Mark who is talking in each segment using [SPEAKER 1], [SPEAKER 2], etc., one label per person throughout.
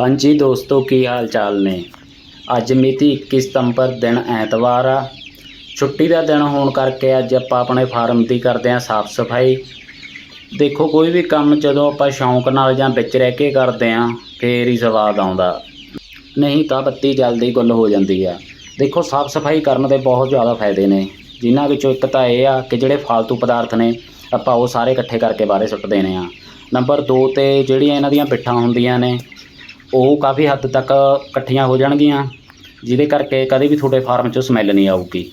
[SPEAKER 1] ਹਾਂਜੀ ਦੋਸਤੋ, ਕੀ ਹਾਲ ਚਾਲ ਨੇ? ਅੱਜ ਮਿਤੀ 21 ਸਤੰਬਰ ਦਿਨ ਐਤਵਾਰ ਆ। ਛੁੱਟੀ ਦਾ ਦਿਨ ਹੋਣ ਕਰਕੇ ਅੱਜ ਆਪਾਂ ਆਪਣੇ ਫਾਰਮ ਦੀ ਕਰਦੇ ਹਾਂ ਸਾਫ਼ ਸਫ਼ਾਈ ਦੇਖੋ, ਕੋਈ ਵੀ ਕੰਮ ਜਦੋਂ ਆਪਾਂ ਸ਼ੌਂਕ ਨਾਲ ਜਾਂ ਵਿੱਚ ਰਹਿ ਕੇ ਕਰਦੇ ਹਾਂ, ਫੇਰ ਹੀ ਸਵਾਦ ਆਉਂਦਾ। ਨਹੀਂ ਤਾਂ ਬੱਤੀ ਜਲਦੀ ਗੁੱਲ ਹੋ ਜਾਂਦੀ ਆ। ਦੇਖੋ ਸਾਫ਼ ਸਫ਼ਾਈ ਕਰਨ ਦੇ ਬਹੁਤ ਜ਼ਿਆਦਾ ਫਾਇਦੇ ਨੇ। ਜਿਨ੍ਹਾਂ ਵਿੱਚੋਂ ਇੱਕ ਤਾਂ ਇਹ ਆ ਕਿ ਜਿਹੜੇ ਫालतू ਪਦਾਰਥ ਨੇ, ਆਪਾਂ ਉਹ ਸਾਰੇ ਇਕੱਠੇ ਕਰਕੇ ਬਾਹਰੇ ਸੁੱਟ ਦੇਣੇ ਆ। ਨੰਬਰ 2 ਤੇ ਜਿਹੜੀਆਂ ਇਹਨਾਂ ਦੀਆਂ ਪਿੱਠਾਂ ਹੁੰਦੀਆਂ ਨੇ ਉਹ ਕਾਫੀ ਹੱਦ ਤੱਕ ਇਕੱਠੀਆਂ ਹੋ ਜਾਣਗੀਆਂ, ਜਿਹਦੇ ਕਰਕੇ ਕਦੇ ਵੀ ਤੁਹਾਡੇ ਫਾਰਮ 'ਚੋਂ ਸਮੈਲ ਨਹੀਂ ਆਊਗੀ।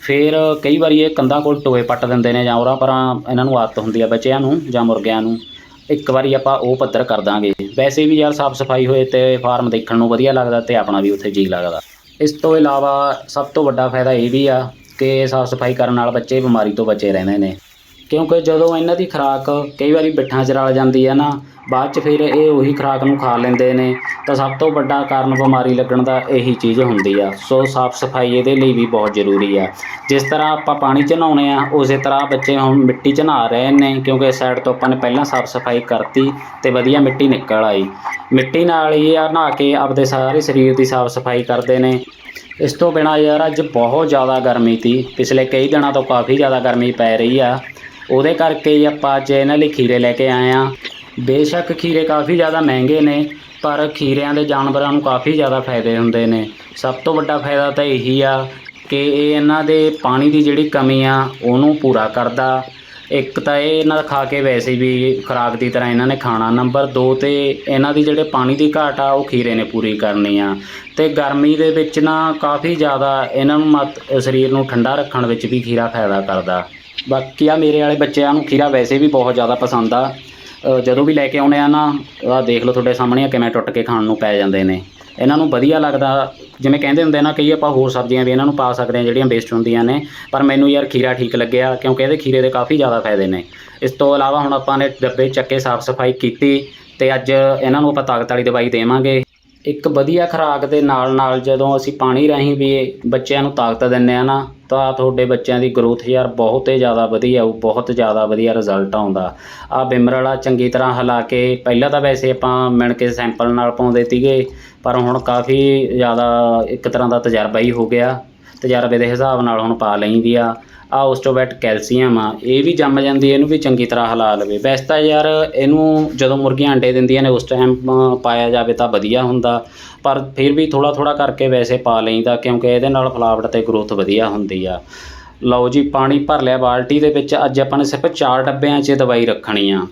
[SPEAKER 1] ਫਿਰ ਕਈ ਵਾਰੀ ਇਹ ਕੰਧਾਂ ਕੋਲ ਟੋਏ ਪੱਟ ਦਿੰਦੇ ਨੇ ਜਾਂ ਉਰਾਂ ਪਰਾਂ ਇਹਨਾਂ ਨੂੰ ਆਦਤ ਹੁੰਦੀ ਆ ਬੱਚਿਆਂ ਨੂੰ ਜਾਂ ਮੁਰਗਿਆਂ ਨੂੰ, ਇੱਕ ਵਾਰੀ ਆਪਾਂ ਉਹ ਪੱਧਰ ਕਰ ਦਾਂਗੇ। ਵੈਸੇ ਵੀ ਯਾਰ ਸਾਫ਼ ਸਫ਼ਾਈ ਹੋਏ ਤੇ ਫਾਰਮ ਦੇਖਣ ਨੂੰ ਵਧੀਆ ਲੱਗਦਾ ਤੇ ਆਪਣਾ ਵੀ ਉੱਥੇ ਜੀ ਲੱਗਦਾ। ਇਸ ਤੋਂ ਇਲਾਵਾ ਸਭ ਤੋਂ ਵੱਡਾ ਫਾਇਦਾ ਇਹ ਵੀ ਆ ਕਿ ਸਾਫ਼ ਸਫ਼ਾਈ ਕਰਨ ਨਾਲ ਬੱਚੇ ਬਿਮਾਰੀ ਤੋਂ ਬਚੇ ਰਹਿੰਦੇ ਨੇ। ਕਿਉਂਕਿ ਜਦੋਂ ਇਹਨਾਂ ਦੀ ਖੁਰਾਕ ਕਈ ਵਾਰੀ ਬਿੱਠਾਂ 'ਚ ਰਲ ਜਾਂਦੀ ਹੈ ਨਾ ਬਾਅਦ 'ਚ ਫਿਰ ਇਹ ਉਹੀ ਖੁਰਾਕ ਨੂੰ ਖਾ ਲੈਂਦੇ ਨੇ। ਤਾਂ ਸਭ ਤੋਂ ਵੱਡਾ ਕਾਰਨ ਬਿਮਾਰੀ ਲੱਗਣ ਦਾ ਇਹੀ ਚੀਜ਼ ਹੁੰਦੀ ਆ। ਸੋ ਸਾਫ਼ ਸਫ਼ਾਈ ਇਹਦੇ ਲਈ ਵੀ ਬਹੁਤ ਜ਼ਰੂਰੀ ਆ। ਜਿਸ ਤਰ੍ਹਾਂ ਆਪਾਂ ਪਾਣੀ 'ਚ ਨਹਾਉਂਦੇ ਆ, ਉਸੇ ਤਰ੍ਹਾਂ ਬੱਚੇ ਹੁਣ ਮਿੱਟੀ 'ਚ ਨਹਾ ਰਹੇ ਨੇ, ਕਿਉਂਕਿ ਸਾਈਡ ਤੋਂ ਆਪਾਂ ਨੇ ਪਹਿਲਾਂ ਸਾਫ਼ ਸਫ਼ਾਈ ਕਰਤੀ ਤੇ ਵਧੀਆ ਮਿੱਟੀ ਨਿਕਲ ਆਈ। ਮਿੱਟੀ ਨਾਲ ਹੀ ਆ ਨਹਾ ਕੇ ਆਪਦੇ ਸਾਰੇ ਸਰੀਰ ਦੀ ਸਾਫ਼ ਸਫ਼ਾਈ ਕਰਦੇ ਨੇ। ਇਸ ਤੋਂ ਬਿਨਾਂ ਯਾਰ ਅੱਜ ਬਹੁਤ ਜ਼ਿਆਦਾ ਗਰਮੀ ਤੀ। ਪਿਛਲੇ ਕਈ ਦਿਨਾਂ ਤੋਂ ਕਾਫੀ ਜ਼ਿਆਦਾ ਗਰਮੀ ਪੈ ਰਹੀ ਆ। ਉਹਦੇ ਕਰਕੇ ਹੀ ਆਪਾਂ ਅੱਜ ਇਹਨਾਂ ਲਈ ਖੀਰੇ ਲੈ ਕੇ ਆਏ ਆ। ਬੇਸ਼ੱਕ ਖੀਰੇ ਕਾਫੀ ਜ਼ਿਆਦਾ ਮਹਿੰਗੇ ਨੇ, ਪਰ ਖੀਰਿਆਂ ਦੇ ਜਾਨਵਰਾਂ ਨੂੰ ਕਾਫੀ ਜ਼ਿਆਦਾ ਫਾਇਦੇ ਹੁੰਦੇ ਨੇ। ਸਭ ਤੋਂ ਵੱਡਾ ਫਾਇਦਾ ਤਾਂ ਇਹੀ ਆ ਕਿ ਇਹ ਇਹਨਾਂ ਦੇ ਪਾਣੀ ਦੀ ਜਿਹੜੀ ਕਮੀ ਆ, ਉਹਨੂੰ ਪੂਰਾ ਕਰਦਾ। ਇੱਕ ਤਾਂ ਇਹ ਇਹਨਾਂ ਦਾ ਖਾ ਕੇ ਵੈਸੇ ਵੀ ਖੁਰਾਕ ਦੀ ਤਰ੍ਹਾਂ ਇਹਨਾਂ ਨੇ ਖਾਣਾ। ਨੰਬਰ 2 ਤੇ ਇਹਨਾਂ ਦੀ ਜਿਹੜੇ ਪਾਣੀ ਦੀ ਘਾਟ ਆ, ਉਹ ਖੀਰੇ ਨੇ ਪੂਰੀ ਕਰਨੀ ਆ। ਤੇ ਗਰਮੀ ਦੇ ਵਿੱਚ ਨਾ ਕਾਫੀ ਜ਼ਿਆਦਾ ਇਹਨਾਂ ਨੂੰ ਮਤ, ਸਰੀਰ ਨੂੰ ਠੰਡਾ ਰੱਖਣ ਵਿੱਚ ਵੀ ਖੀਰਾ ਫਾਇਦਾ ਕਰਦਾ। ਬਾਕੀ ਆ ਮੇਰੇ ਵਾਲੇ ਬੱਚਿਆਂ ਨੂੰ ਖੀਰਾ ਵੈਸੇ ਵੀ ਬਹੁਤ ਜ਼ਿਆਦਾ ਪਸੰਦ ਆ। ਜਦੋਂ ਵੀ ਲੈ ਕੇ ਆਉਣੇ ਆ ਨਾ ਆ ਦੇਖ ਲਓ ਤੁਹਾਡੇ ਸਾਹਮਣੇ ਆ ਕਿਵੇਂ ਟੁੱਟ ਕੇ ਖਾਣ ਨੂੰ ਪੈ ਜਾਂਦੇ ਨੇ। ਇਹਨਾਂ ਨੂੰ ਵਧੀਆ ਲੱਗਦਾ, ਜਿਵੇਂ ਕਹਿੰਦੇ ਹੁੰਦੇ ਨਾ, ਕਈ ਆਪਾਂ ਹੋਰ ਸਬਜ਼ੀਆਂ ਵੀ ਇਹਨਾਂ ਨੂੰ ਪਾ ਸਕਦੇ ਹਾਂ ਜਿਹੜੀਆਂ ਵੇਸਟ ਹੁੰਦੀਆਂ ਨੇ। ਪਰ ਮੈਨੂੰ ਯਾਰ ਖੀਰਾ ਠੀਕ ਲੱਗਿਆ, ਕਿਉਂਕਿ ਇਹਦੇ ਖੀਰੇ ਦੇ ਕਾਫੀ ਜ਼ਿਆਦਾ ਫਾਇਦੇ ਨੇ। ਇਸ ਤੋਂ ਇਲਾਵਾ ਹੁਣ ਆਪਾਂ ਨੇ ਡੱਬੇ ਚੱਕੇ ਸਾਫ਼ ਸਫ਼ਾਈ ਕੀਤੀ ਤੇ ਅੱਜ ਇਹਨਾਂ ਨੂੰ ਆਪਾਂ ਤਾਕਤ ਵਾਲੀ ਦਵਾਈ ਦੇਵਾਂਗੇ। ਇੱਕ ਵਧੀਆ ਖੁਰਾਕ ਦੇ ਨਾਲ ਨਾਲ ਜਦੋਂ ਅਸੀਂ ਪਾਣੀ ਰਾਹੀਂ ਵੀ ਬੱਚਿਆਂ ਨੂੰ ਤਾਕਤ ਦਿੰਦੇ ਆ ਨਾ ਤਾਂ ਤੁਹਾਡੇ ਬੱਚਿਆਂ ਦੀ ਗਰੋਥ ਯਾਰ ਬਹੁਤ ਹੀ ਜ਼ਿਆਦਾ ਵਧੀਆ ਉਹ ਬਹੁਤ ਜ਼ਿਆਦਾ ਵਧੀਆ ਰਿਜ਼ਲਟ ਆਉਂਦਾ। ਆ ਬਿਮਰ ਵਾਲਾ ਚੰਗੀ ਤਰ੍ਹਾਂ ਹਿਲਾ ਕੇ, ਪਹਿਲਾਂ ਤਾਂ ਵੈਸੇ ਆਪਾਂ ਮਿਣ ਕੇ ਸੈਂਪਲ ਨਾਲ ਪਾਉਂਦੇ ਸੀਗੇ, ਪਰ ਹੁਣ ਕਾਫੀ ਜ਼ਿਆਦਾ ਇੱਕ ਤਰ੍ਹਾਂ ਦਾ ਤਜਰਬਾ ਹੀ ਹੋ ਗਿਆ। ਤਜਰਬੇ ਦੇ ਹਿਸਾਬ ਨਾਲ ਹੁਣ ਪਾ ਲਈਦੀ ਆ। ਆ ਓਸਟੋਬੈਟ ਕੈਲਸ਼ੀਅਮ ਆ, ਇਹ ਵੀ ਜੰਮ ਜਾਂਦੀ ਹੈ ਇਹਨੂੰ ਵੀ ਚੰਗੀ ਤਰ੍ਹਾਂ ਹਿਲਾ ਲਵੇ। ਵੈਸੇ ਤਾਂ ਯਾਰ ਇਹਨੂੰ ਜਦੋਂ ਮੁਰਗੀਆਂ ਅੰਡੇ ਦਿੰਦੀਆਂ ਨੇ, ਉਸ ਟਾਈਮ ਪਾਇਆ ਜਾਵੇ ਤਾਂ ਵਧੀਆ ਹੁੰਦਾ। ਪਰ ਫਿਰ ਵੀ ਥੋੜਾ ਥੋੜਾ ਕਰਕੇ ਵੈਸੇ ਪਾ ਲਈਦਾ, ਕਿਉਂਕਿ ਇਹਦੇ ਨਾਲ ਫਲਾਵਟ ਤੇ ਗਰੋਥ ਵਧੀਆ ਹੁੰਦੀ ਆ। ਲਓ ਜੀ, ਪਾਣੀ ਭਰ ਲਿਆ ਬਾਲਟੀ ਦੇ ਵਿੱਚ। ਅੱਜ ਆਪਾਂ ਨੇ ਸਿਰਫ ਚਾਰ ਡੱਬਿਆਂ 'ਚ ਦਵਾਈ ਰੱਖਣੀ ਆ।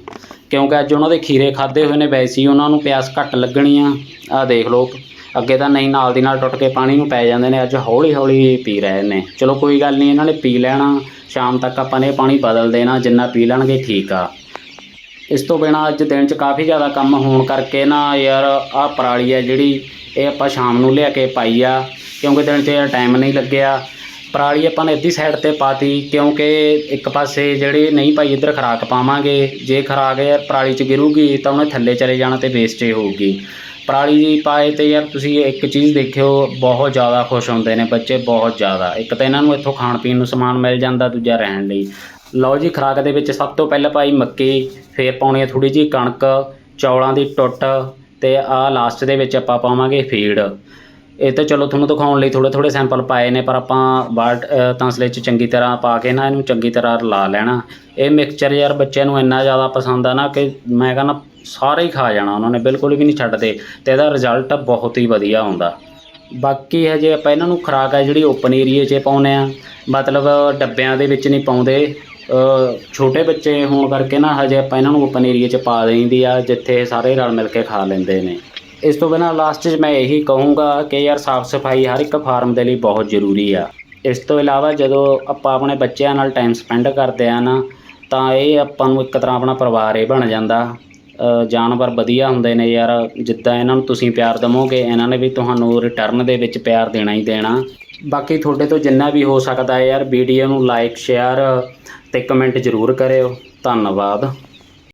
[SPEAKER 1] ਕਿਉਂਕਿ ਅੱਜ ਉਹਨਾਂ ਦੇ ਖੀਰੇ ਖਾਦੇ ਹੋਏ ਨੇ, ਵੈਸੇ ਹੀ ਉਹਨਾਂ ਨੂੰ ਪਿਆਸ ਘੱਟ ਲੱਗਣੀ ਆ। ਆ ਦੇਖ ਲਓ, ਅੱਗੇ ਤਾਂ ਨਹੀਂ, ਨਾਲ ਦੀ ਨਾਲ ਟੁੱਟ ਕੇ ਪਾਣੀ ਨੂੰ ਪੈ ਜਾਂਦੇ ਨੇ। ਅੱਜ ਹੌਲੀ ਹੌਲੀ ਪੀ ਰਹੇ ਨੇ। ਚਲੋ ਕੋਈ ਗੱਲ ਨਹੀਂ, ਇਹਨਾਂ ਨੇ ਪੀ ਲੈਣਾ। ਸ਼ਾਮ ਤੱਕ ਆਪਾਂ ਨੇ ਪਾਣੀ ਬਦਲ ਦੇਣਾ, ਜਿੰਨਾ ਪੀ ਲੈਣਗੇ ਠੀਕ ਆ। ਇਸ ਤੋਂ ਬਿਨਾਂ ਅੱਜ ਦਿਨ 'ਚ ਕਾਫੀ ਜ਼ਿਆਦਾ ਕੰਮ ਹੋਣ ਕਰਕੇ ਨਾ ਯਾਰ, ਆਹ ਪਰਾਲੀ ਆ ਜਿਹੜੀ, ਇਹ ਆਪਾਂ ਸ਼ਾਮ ਨੂੰ ਲਿਆ ਕੇ ਪਾਈ ਆ। ਕਿਉਂਕਿ ਦਿਨ 'ਚ ਟਾਈਮ ਨਹੀਂ ਲੱਗਿਆ। ਪਰਾਲੀ ਆਪਾਂ ਨੇ ਅੱਧੀ ਸਾਈਡ ਤੇ ਪਾਤੀ, ਕਿਉਂਕਿ ਇੱਕ ਪਾਸੇ ਜਿਹੜੇ ਨਹੀਂ ਭਾਈ ਇੱਧਰ ਖਰਾਕ ਪਾਵਾਂਗੇ, ਜੇ ਖਰਾਕ ਯਾਰ ਪਰਾਲੀ 'ਚ ਗਿਰੂਗੀ ਤਾਂ ਉਹਨੇ ਥੱਲੇ ਚਲੇ ਜਾਣਾ ਤੇ ਵੇਸਟ ਹੋਊਗੀ। ਪਰਾਲੀ ਜੀ ਪਾਏ ਤੇ ਯਾਰ ਤੁਸੀਂ ਇੱਕ ਚੀਜ਼ ਦੇਖਿਓ, ਬਹੁਤ ਜ਼ਿਆਦਾ ਖੁਸ਼ ਹੁੰਦੇ ਨੇ ਬੱਚੇ, ਬਹੁਤ ਜ਼ਿਆਦਾ। ਇੱਕ ਤਾਂ ਇਹਨਾਂ ਨੂੰ ਇੱਥੋਂ ਖਾਣ ਪੀਣ ਨੂੰ ਸਮਾਨ ਮਿਲ ਜਾਂਦਾ, ਦੂਜਾ ਰਹਿਣ ਲਈ। ਲਓ ਜੀ, ਖੁਰਾਕ ਦੇ ਵਿੱਚ ਸਭ ਤੋਂ ਪਹਿਲਾਂ ਭਾਈ ਮੱਕੀ, ਫੇਰ ਪਾਉਣੀ ਹੈ ਥੋੜੀ ਜਿਹੀ ਕਣਕ, ਚੌਲਾਂ ਦੀ ਟੁੱਟ ਤੇ ਆ ਲਾਸਟ ਦੇ ਵਿੱਚ ਆਪਾਂ ਪਾਵਾਂਗੇ ਫੀਡ। ਇਹ ਤਾਂ ਚਲੋ ਤੁਹਾਨੂੰ ਦਿਖਾਉਣ ਲਈ ਥੋੜੇ ਥੋੜੇ ਸੈਂਪਲ ਪਾਏ ਨੇ ਪਰ ਆਪਾਂ ਬਾਲਟ ਅ, ਤਸਲੇ 'ਚ ਚੰਗੀ ਤਰ੍ਹਾਂ ਪਾ ਕੇ ਨਾ ਇਹਨੂੰ ਚੰਗੀ ਤਰ੍ਹਾਂ ਲਾ ਲੈਣਾ। ਇਹ ਮਿਕਸਚਰ ਯਾਰ ਬੱਚਿਆਂ ਨੂੰ ਇੰਨਾ ਜ਼ਿਆਦਾ ਪਸੰਦ ਆ ਨਾ ਕਿ ਮੈਂ ਕਹਿੰਦਾ ਸਾਰੇ ਹੀ ਖਾ ਜਾਣਾ ਉਹਨਾਂ ਨੇ ਬਿਲਕੁਲ ਵੀ ਨਹੀਂ ਛੱਡਦੇ ਤੇ ਇਹਦਾ ਰਿਜ਼ਲਟ ਬਹੁਤ ਹੀ ਵਧੀਆ ਆਉਂਦਾ ਬਾਕੀ ਹਜੇ ਆਪਾਂ ਇਹਨਾਂ ਨੂੰ ਖੁਰਾਕ ਹੈ ਜਿਹੜੀ ਓਪਨ ਏਰੀਏ 'ਚ ਪਾਉਨੇ ਆ ਮਤਲਬ ਡੱਬਿਆਂ ਦੇ ਵਿੱਚ ਨਹੀਂ ਪਾਉਂਦੇ ਛੋਟੇ ਬੱਚੇ ਹੋਣ ਕਰਕੇ ਨਾ ਹਜੇ ਆਪਾਂ ਇਹਨਾਂ ਨੂੰ ਓਪਨ ਏਰੀਏ 'ਚ ਪਾ ਦੇਈਦੀ ਆ ਜਿੱਥੇ ਸਾਰੇ ਰਲ ਮਿਲ ਕੇ ਖਾ ਲੈਂਦੇ ਨੇ। ਇਸ ਤੋਂ ਬਿਨਾਂ ਲਾਸਟ 'ਚ ਮੈਂ ਇਹੀ ਕਹੂੰਗਾ ਕਿ ਯਾਰ ਸਾਫ਼ ਸਫ਼ਾਈ ਹਰ ਇੱਕ ਫਾਰਮ ਦੇ ਲਈ ਬਹੁਤ ਜ਼ਰੂਰੀ ਆ। ਇਸ ਤੋਂ ਇਲਾਵਾ ਜਦੋਂ ਆਪਾਂ ਆਪਣੇ ਬੱਚਿਆਂ ਨਾਲ ਟਾਈਮ ਸਪੈਂਡ ਕਰਦੇ ਆ ਨਾ, ਤਾਂ ਇਹ ਆਪਾਂ ਨੂੰ ਇੱਕ ਤਰ੍ਹਾਂ ਆਪਣਾ ਪਰਿਵਾਰ ਹੀ ਬਣ ਜਾਂਦਾ। ਜਾਨਵਰ ਵਧੀਆ ਹੁੰਦੇ ਨੇ ਯਾਰ, ਜਿੱਦਾਂ ਇਹਨਾਂ ਨੂੰ ਤੁਸੀਂ ਪਿਆਰ ਦਵੋਗੇ, ਇਹਨਾਂ ਨੇ ਵੀ ਤੁਹਾਨੂੰ ਰਿਟਰਨ ਦੇ ਵਿੱਚ ਪਿਆਰ ਦੇਣਾ ਹੀ ਦੇਣਾ। ਬਾਕੀ ਤੁਹਾਡੇ ਤੋਂ ਜਿੰਨਾ ਵੀ ਹੋ ਸਕਦਾ ਯਾਰ ਵੀਡੀਓ ਨੂੰ ਲਾਈਕ ਸ਼ੇਅਰ ਤੇ ਕਮੈਂਟ ਜ਼ਰੂਰ ਕਰਿਓ। ਧੰਨਵਾਦ।